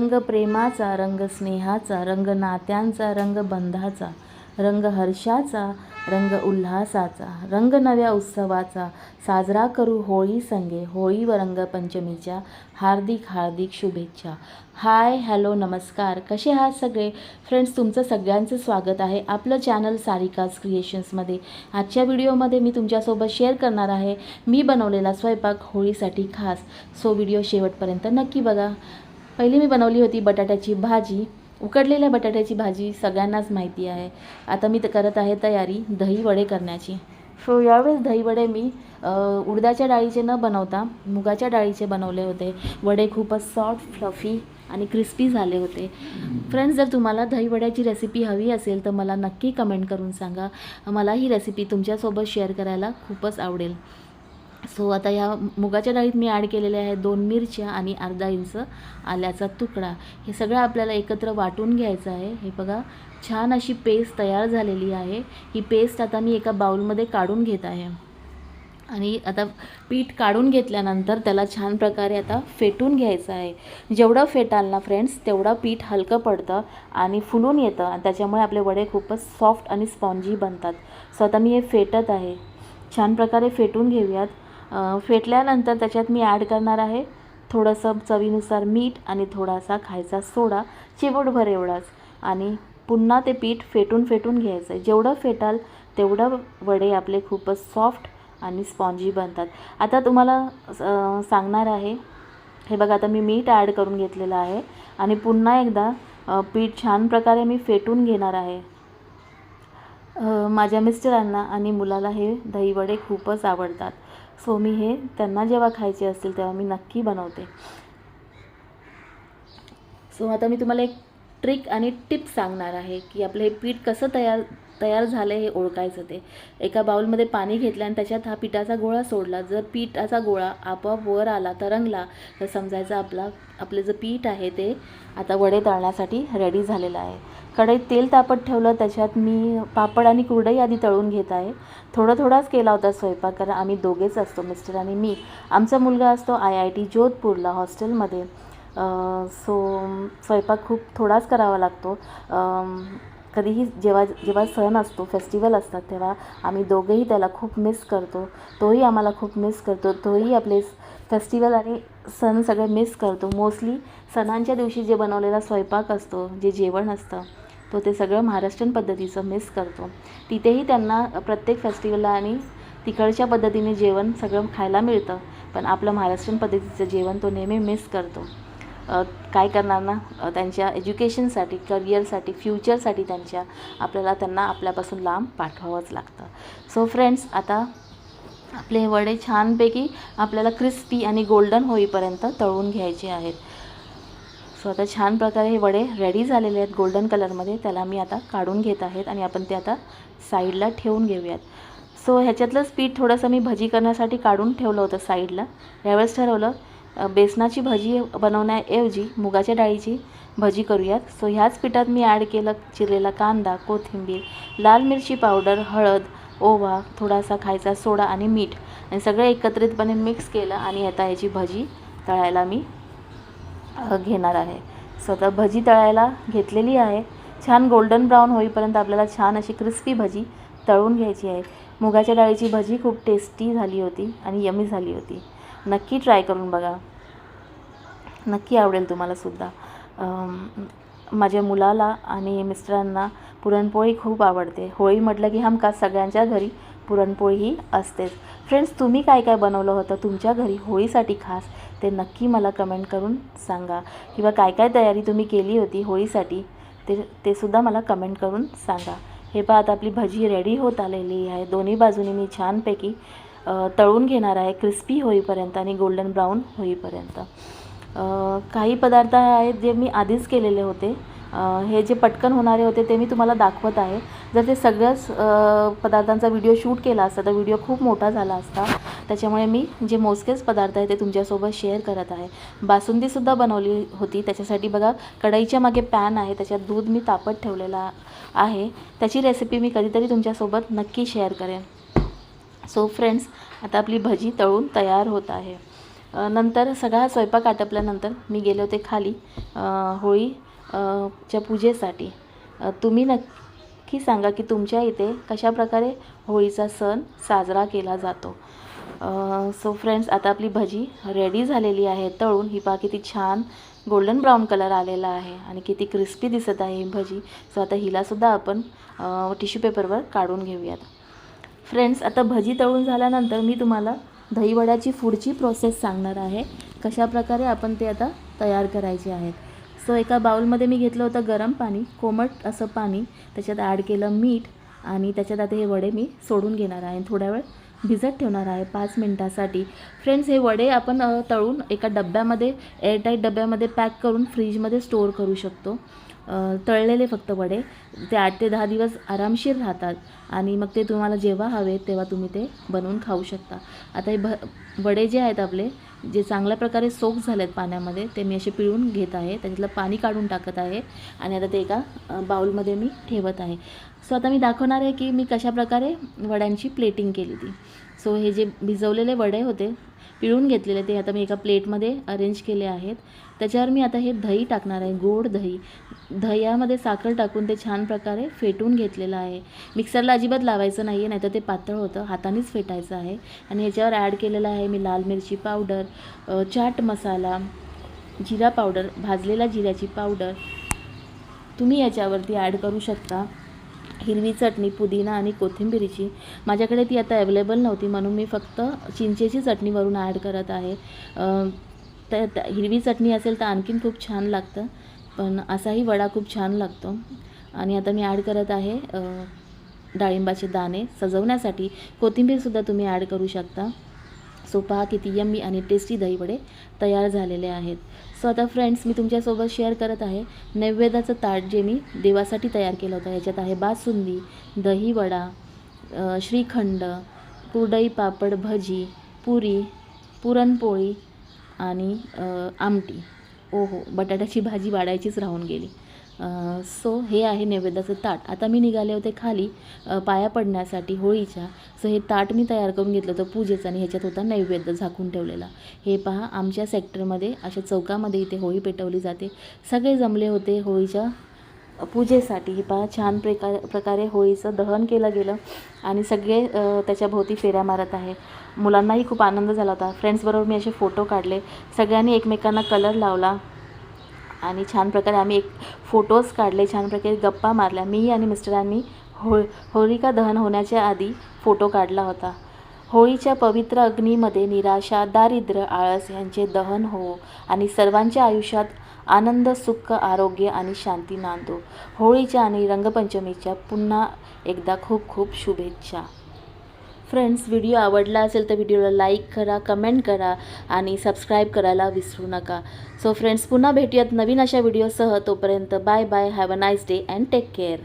रंग प्रेमाचा रंग स्नेहाचा रंग नात्यांचा रंग बंधाचा रंग हर्षाचा रंग उल्हासाचा रंग नव्या उत्सवाचा साजरा करू होळी संगे होळी व रंगपंचमीच्या हार्दिक हार्दिक शुभेच्छा. हाय हॅलो नमस्कार. कसे आहात सगळे? फ्रेंड्स तुमचं सगळ्यांचं स्वागत आहे आपलं चॅनल सारिकाज क्रिएशन्समध्ये. आजच्या व्हिडिओमध्ये मी तुमच्यासोबत शेअर करणार आहे. मी बनवलेला स्वयंपाक होळीसाठी खास. सो व्हिडिओ शेवटपर्यंत नक्की बघा. पहिली मी बनवली होती बटाट्याची भाजी. उकडलेल्या बटाट्याची भाजी सगळ्यांनाच माहिती आहे. आता मी करत आहे तयारी दही वडे करण्याची. सो यावेळेस दही वडे मी उडदाच्या डाळीचे न बनवता मुगाच्या डाळीचे बनवले होते. वडे खूपच सॉफ्ट फ्लफी आणि क्रिस्पी झाले होते. फ्रेंड्स जर तुम्हाला दहीवड्याची रेसिपी हवी असेल तर मला नक्की कमेंट करून सांगा. मला ही रेसिपी तुमच्यासोबत शेअर करायला खूपच आवडेल. सो आता ह्या मुगाच्या डाळीत मी ॲड केलेल्या आहे दोन मिरच्या आणि अर्धा इंच आल्याचा तुकडा. हे सगळं आपल्याला एकत्र वाटून घ्यायचं आहे. हे बघा छान अशी पेस्ट तयार झालेली आहे. ही पेस्ट आता मी एका बाउलमध्ये काढून घेत आहे. आणि आता पीठ काढून घेतल्यानंतर त्याला छान प्रकारे आता फेटून घ्यायचं आहे. जेवढं फेटाल ना फ्रेंड्स तेवढं पीठ हलकं पडतं आणि फुलून येतं आणि त्याच्यामुळे आपले वडे खूपच सॉफ्ट आणि स्पॉन्जी बनतात. सो आता मी हे फेटत आहे. छान प्रकारे फेटून घेऊयात. फेटल्यानंतर त्याच्यात मी ॲड करणार आहे थोडंसं चवीनुसार मीठ आणि थोडासा खायचा सोडा चिवटभर एवढाच. आणि पुन्हा ते पीठ फेटून फेटून घ्यायचं आहे जेवढं फेटाल तेवढं वडे आपले खूपच सॉफ्ट आणि स्पॉन्जी बनतात. आता तुम्हाला सांगणार आहे हे बघा आता मी मीठ ॲड करून घेतलेलं आहे आणि पुन्हा एकदा पीठ छान प्रकारे मी फेटून घेणार आहे. माझ्या मिस्टरांना आणि मुलाला हे दहीवडे खूपच आवडतात. सो मी हे त्यांना जेव्हा खायचे असतील तेव्हा मी नक्की बनवते. सो आता मी तुम्हाला एक ट्रिक आणि टिप सांगणार आहे की आपलं हे पीठ कसं तयार तयार झालं हे ओळखायचं ते. एका बाऊलमध्ये पाणी घेतलं आणि त्याच्यात हा पिठाचा गोळा सोडला. जर पिठाचा गोळा आपोआप वर आला तरंगला तर समजायचं आपला आपलं जे पीठ आहे ते आता वडे तळण्यासाठी रेडी झालेलं आहे. कढईत तेल तापत ठेवलं त्याच्यात मी पापड आणि कुरडई आधी तळून घेत आहे. थोडा थोडाच केला होता स्वयंपाक कारण आम्ही दोघेच असतो मिस्टर आणि मी. आमचा मुलगा असतो आय आय टी जोधपूरला हॉस्टेलमध्ये. सो स्वयंपाक खूप थोडाच करावा लागतो. कधीही जेव्हा जेव्हा सण असतो फेस्टिवल असतात तेव्हा आम्ही दोघेही त्याला खूप मिस करतो. तोही आम्हाला खूप मिस करतो. तोही आपले फेस्टिवल आणि सण सगळे मिस करतो. मोस्टली सणांच्या दिवशी जे बनवलेला स्वयंपाक असतो जे जेवण असतं तो ते सगळं महाराष्ट्रीयन पद्धतीचं मिस करतो. तिथेही त्यांना प्रत्येक फेस्टिवलला आणि तिकडच्या पद्धतीने जेवण सगळं खायला मिळतं. पण आपलं महाराष्ट्रीयन पद्धतीचं जेवण तो नेहमी मिस करतो. काय करणार ना? त्यांच्या एज्युकेशनसाठी करिअरसाठी फ्युचरसाठी त्यांच्या आपल्याला त्यांना आपल्यापासून लांब पाठवावंच लागतं. सो फ्रेंड्स आता आपले हे वडे छानपैकी आपल्याला क्रिस्पी आणि गोल्डन होईपर्यंत तळून घ्यायचे आहेत. सो आता छान प्रकारे हे वडे रेडी झालेले आहेत गोल्डन कलरमध्ये त्याला मी आता काढून घेत आहेत आणि आपण ते आता साईडला ठेवून घेऊयात. सो ह्याच्यातलंच पीठ थोडंसं मी भजी करण्यासाठी काढून ठेवलं होतं साईडला यावेळेस ठरवलं बेसनाची भजी बनवण्याऐवजी मुगाच्या डाळीची भजी करूयात. सो ह्याच पिठात मी ॲड केलं चिरलेला कांदा कोथिंबीर लाल मिरची पावडर हळद ओवा थोडासा खायचा सोडा आणि मीठ. आणि सगळं एकत्रितपणे मिक्स केलं आणि आता ह्याची भजी तळायला मी घेणार आहे. सो आता भजी तळायला घेतलेली आहे. छान गोल्डन ब्राऊन होईपर्यंत आपल्याला छान अशी क्रिस्पी भजी तळून घ्यायची आहे. मुगाच्या डाळीची भजी खूप टेस्टी झाली होती आणि यमी झाली होती. नक्की ट्राय करून बघा. नक्की आवडेल तुम्हालासुद्धा माझ्या मुलाला आणि मिस्टरांना पुरणपोळी खूप आवडते. होळी म्हटलं की हमका सगळ्यांच्या घरी पुरणपोळी ही असतेच. फ्रेंड्स तुम्ही काय काय बनवलं होतं तुमच्या घरी होळीसाठी खास? ते नक्की मला कमेंट करून सांगा. किंवा काय काय तयारी तुम्ही केली होती होळीसाठी? ते ते सुद्धा मला कमेंट करून सांगा. हे पहा आता आपली भजी रेडी होत आलेली आहे. दोन्ही बाजूनी मी छानपैकी तळून घेणार आहे. क्रिस्पी होईपर्यंत आणि गोल्डन ब्राऊन होईपर्यंत. काही पदार्थ आहेत जे मी आधीच केलेले होते. हे जे पटकन होणारे होते ते मी तुम्हाला दाखवत आहे. जर ते सगळ्याच पदार्थांचा व्हिडिओ शूट केला असता तर व्हिडिओ खूप मोठा झाला असता. त्याच्यामुळे मी जे मोजकेच पदार्थ आहे ते तुमच्यासोबत शेअर करत आहे. बासुंदीसुद्धा बनवली होती. त्याच्यासाठी बघा कढईच्या मागे पॅन आहे. त्याच्यात दूध मी तापत ठेवलेला आहे. त्याची रेसिपी मी कधीतरी तुमच्यासोबत नक्की शेअर करेन. सो फ्रेंड्स आता आपली भजी तळून तयार होत आहे. नंतर सगळा स्वयंपाक आटपल्यानंतर मी गेले होते खाली होळी च्या पूजेसाठी. तुम्ही नक्की सांगा की तुमच्या इथे कशाप्रकारे होळीचा सण साजरा केला जातो? सो फ्रेंड्स आता आपली भजी रेडी झालेली आहे तळून. ही पहा किती छान गोल्डन ब्राऊन कलर आलेला आहे आणि किती क्रिस्पी दिसत आहे ही भजी. सो आता हिलासुद्धा आपण टिश्यू पेपरवर काढून घेऊयात. फ्रेंड्स आता भजी तळून झाल्यानंतर मी तुम्हाला दहीवड्याची पुढची प्रोसेस सांगणार आहे. कशाप्रकारे आपण ते आता तयार करायचे आहेत. सो एका बाउलमध्ये मी घेतलं होतं गरम पाणी कोमट असं पाणी त्याच्यात ॲड केलं मीठ आणि त्याच्यात आता हे वडे मी सोडून घेणार आहे. थोड्या वेळ भिजत ठेवणार आहे पाच मिनटासाठी. फ्रेंड्स हे वडे आपण तळून एका डब्यामध्ये एअरटाईट डब्यामध्ये पॅक करून फ्रीजमध्ये स्टोअर करू शकतो. तळलेले फक्त वडे. ते आठ ते दहा दिवस आरामशीर राहतात आणि मग ते तुम्हाला जेव्हा हवे तेव्हा तुम्ही ते बनवून खाऊ शकता. आता हे भ वडे जे आहेत आपले जे चांगल्या प्रकारे सोक झाले आहेत पाण्यामध्ये ते मी असे पिळून घेत आहे. त्याच्यातलं पाणी काढून टाकत आहे आणि आता ते एका बाउलमध्ये मी ठेवत आहे. सो आता मी दाखवणार आहे की मी कशाप्रकारे वड्यांची प्लेटिंग केली ती. सो हे जे भिजवलेले वडे होते पिळून घेतलेले ते आता मी एका प्लेटमध्ये अरेंज केले आहेत. त्याच्यावर मी आता हे दही टाकणार आहे गोड दही. दह्यामध्ये साखर टाकून ते छान प्रकारे फेटून घेतलेलं आहे. मिक्सरला अजिबात लावायचं नाही आहे नाहीतर ते पातळ होतं हातानेच फेटायचं आहे. आणि ह्याच्यावर ॲड केलेलं आहे मी लाल मिरची पावडर चाट मसाला जिरा पावडर भाजलेला जिऱ्याची पावडर तुम्ही याच्यावरती ॲड करू शकता. हिरवी चटणी पुदिना आणि कोथिंबिरीची. माझ्याकडे ती आता अवेलेबल नव्हती म्हणून मी फक्त चिंचेची चटणी वरून ॲड करत आहे. तर त्या हिरवी चटणी असेल तर आणखीन खूप छान लागतं पण असाही वडा खूप छान लागतो. आणि आता मी ॲड करत आहे डाळिंबाचे दाणे सजवण्यासाठी. कोथिंबीरसुद्धा तुम्ही ॲड करू शकता. सो पहा किती यम्मी आणि टेस्टी दहीवडे तयार झालेले आहेत. सो आता फ्रेंड्स मी तुमच्यासोबत शेअर करत आहे नैवेद्याचं ताट जे मी देवासाठी तयार केलं होतं. याच्यात आहे बासुंदी दहीवडा श्रीखंड कुरडई पापड भजी पुरी पुरणपोळी आणि आमटी आमटी. ओहो बटाट्याची भाजी वाढायचीच राहून गेली. सो हे आहे नैवेद्याचं ताट. आता मी निघाले होते खाली पाया पडण्यासाठी होळीच्या. सो हे ताट मी तयार करून घेतलं होतं पूजेचं आणि ह्याच्यात होता नैवेद्य झाकून ठेवलेला. हे पहा आमच्या सेक्टरमध्ये अशा चौकामध्ये इथे होळी पेटवली जाते. सगळे जमले होते होळीच्या पूजेसाठी. हे पहा छान प्रकार प्रकारे होळीचं दहन केलं गेलं आणि सगळे त्याच्याभोवती त्याच्या भोवती फेऱ्या मारत आहे. मुलांनाही खूप आनंद झाला होता. फ्रेंड्सबरोबर मी असे फोटो काढले. सगळ्यांनी एकमेकांना कलर लावला. आणि छान प्रकारे आम्ही एक फोटोज काढले छान प्रकारे गप्पा मारल्या. मी आणि मिस्टरांनी हो होळिका दहन होण्याच्या आधी फोटो काढला होता. होळीच्या पवित्र अग्नीमध्ये निराशा दारिद्र्य आळस यांचे दहन हो आणि सर्वांच्या आयुष्यात आनंद सुख आरोग्य आणि शांती नांदो. होळीच्या आणि रंगपंचमीच्या पुन्हा एकदा खूप खूप शुभेच्छा. फ्रेंड्स व्हिडिओ आवडला असेल तर व्हिडिओला लाईक करा कमेंट करा आणि सबस्क्राईब करायला विसरू नका. सो फ्रेंड्स पुन्हा भेटूयात नवीन अशा व्हिडिओसह तोपर्यंत bye bye have a nice day and take care